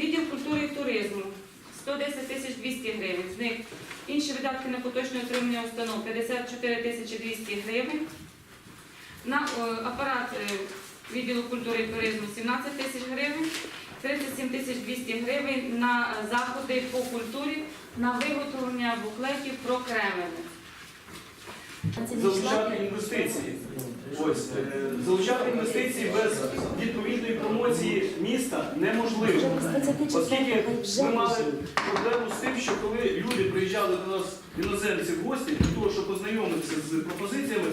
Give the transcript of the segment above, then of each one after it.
Відділ культури і туризму 110 тисяч 200 гривень. З них інші видатки на поточне утримання установ 54 тисячі 200 гривень. На е, апарат е, відділу культури і туризму 17 тисяч гривень, 37 тисяч 200 гривень на заходи по культурі на виготовлення буклетів про Кремль. Залучати інвестиції. Ось е, залучати інвестиції без відповідної промоції міста неможливо. Оскільки ми мали проблему з тим, що коли люди приїжджали до нас іноземці в гості для того, щоб познайомитися з пропозиціями,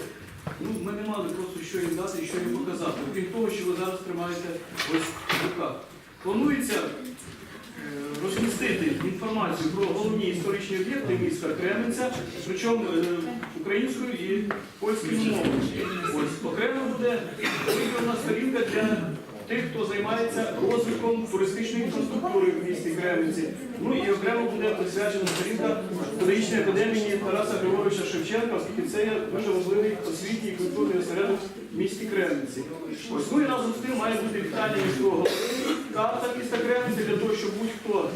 ну ми не мали просто що їм дати і що їм показати. Окрім того, що ви зараз тримаєте ось в руках. Планується інформацію про головні історичні об'єкти міста Кременця, причому е, українською і польською мовою. Окремо буде виконана сторінка для тих, хто займається розвитком туристичної інфраструктури в місті Кременці. Ну і окремо буде присвячена сторінка стратегічної академії Тараса Григоровича Шевченка, оскільки це є дуже важливий освітній і культурний осередок в місті Кременці. Ось ну і разом з тим має бути вітання міського карта міста Кременці для того, щоб будь-хто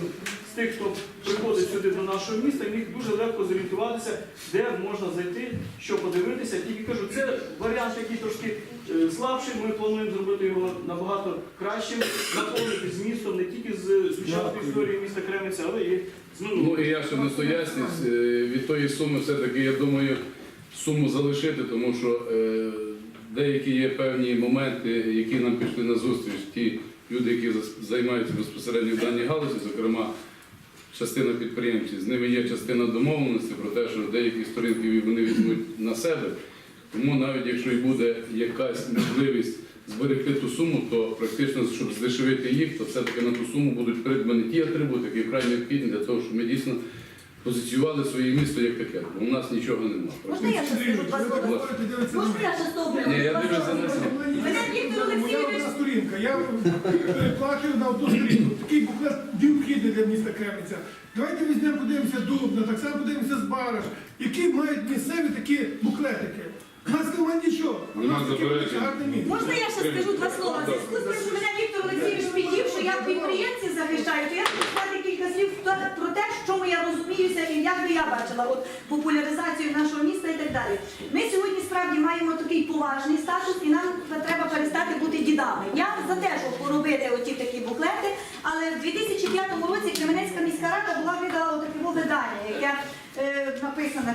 з тих, хто приходить сюди до нашого міста, міг дуже легко зорієнтуватися, де можна зайти, що подивитися. Тільки кажу, це варіант, який трошки е, слабший. Ми плануємо зробити його набагато кращим, наповнити змістом не тільки з сучасної історії міста Кременця, але і з Ну і я ще ясність, е, від тої суми все-таки, я думаю, суму залишити, тому що е, деякі є певні моменти, які нам пішли на зустріч. Ті люди, які займаються безпосередньо в даній галузі, зокрема частина підприємців, з ними є частина домовленості про те, що деякі сторінки вони візьмуть на себе. Тому навіть якщо і буде якась можливість зберегти ту суму, то практично, щоб здешевити їх, то все-таки на ту суму будуть придбані ті атрибути, які вкрай необхідні для того, щоб ми дійсно позиціювали своє місто як таке. Бо у нас нічого немає. Можна я ще скажу два слова? Можна я ще слова? Ні, я дивлюся на це. Мене Віктор Моя Олексійович одна сторінка. Я переплачую на одну сторінку. Такий буклет необхідний для міста Кременця. Давайте візьмемо, подивимося Дубна, так само подивимося з Бараш, які мають місцеві такі буклетики. У нас немає нічого. У нас таке заперечень. гарне місто. Можна я ще скажу два слова? В зв'язку з тим, що мене Віктор Олексійович підів, що я підприємців захищаю, то я хочу сказати кілька слів та- про те, в чому я розуміюся і як би я бачила от, популяризацію нашого міста і так далі. Ми сьогодні справді маємо такий поважний статус і нам треба перестати бути дідами. Я за те, щоб поробити оті такі буклети, але в 2005 році Кременецька міська рада була видала таке видання, яке е, написано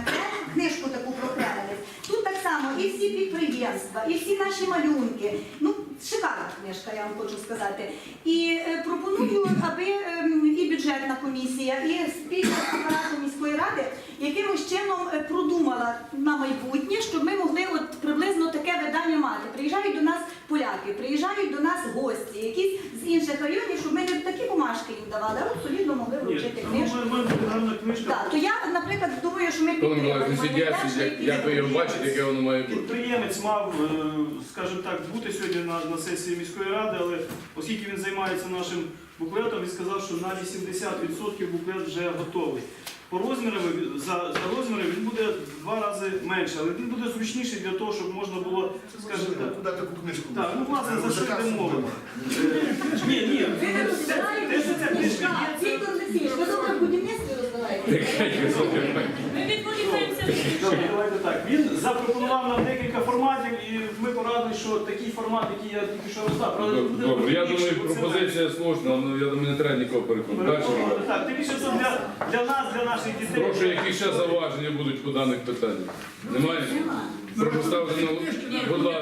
книжку таку про Кременець. Тут так само і всі підприємства, і всі наші малюнки. Ну, шикарна книжка, я вам хочу сказати. І е, пропоную, аби бюджетна комісія, і спільно з міської ради якимось чином е, продумала на майбутнє, щоб ми могли от приблизно таке видання мати. Приїжджають до нас поляки, приїжджають до нас гості, якісь з інших районів, щоб ми не такі бумажки їм давали, а солідно могли ну, вручити ми книжку. ми- ми книжка. Так, то я, наприклад, думаю, що ми Коли не підтримаємо сидять, як ви його бачите, яке воно має бути. Підприємець мав, е, скажімо так, бути сьогодні на, на сесії міської ради, але оскільки він займається нашим буклетом, він сказав, що на 80% буклет вже готовий. По розмірам, за, за розміром він буде в два рази менше, але він буде зручніший для того, щоб можна було, скажімо так. Куди таку книжку? Так, ну власне за що йде мова. Ні, ні, Ви не те, розбираєте, що ця книжка є, Віктор Олексійович, ви добре в будівництві розбираєте. Добре, давайте так. Він запропонував нам декілька форматів, і ми порадили, що такий формат, який я тільки що роздав, правда, буде Добре, я думаю, бо це пропозиція сложна, але я думаю, не треба нікого переконувати. Далі. Переконувати, Так, тим більше це для, для нас, для наших дітей. Прошу, які ще зауваження будуть по даних питаннях? Немає? Прошу ставити на... Будь ласка.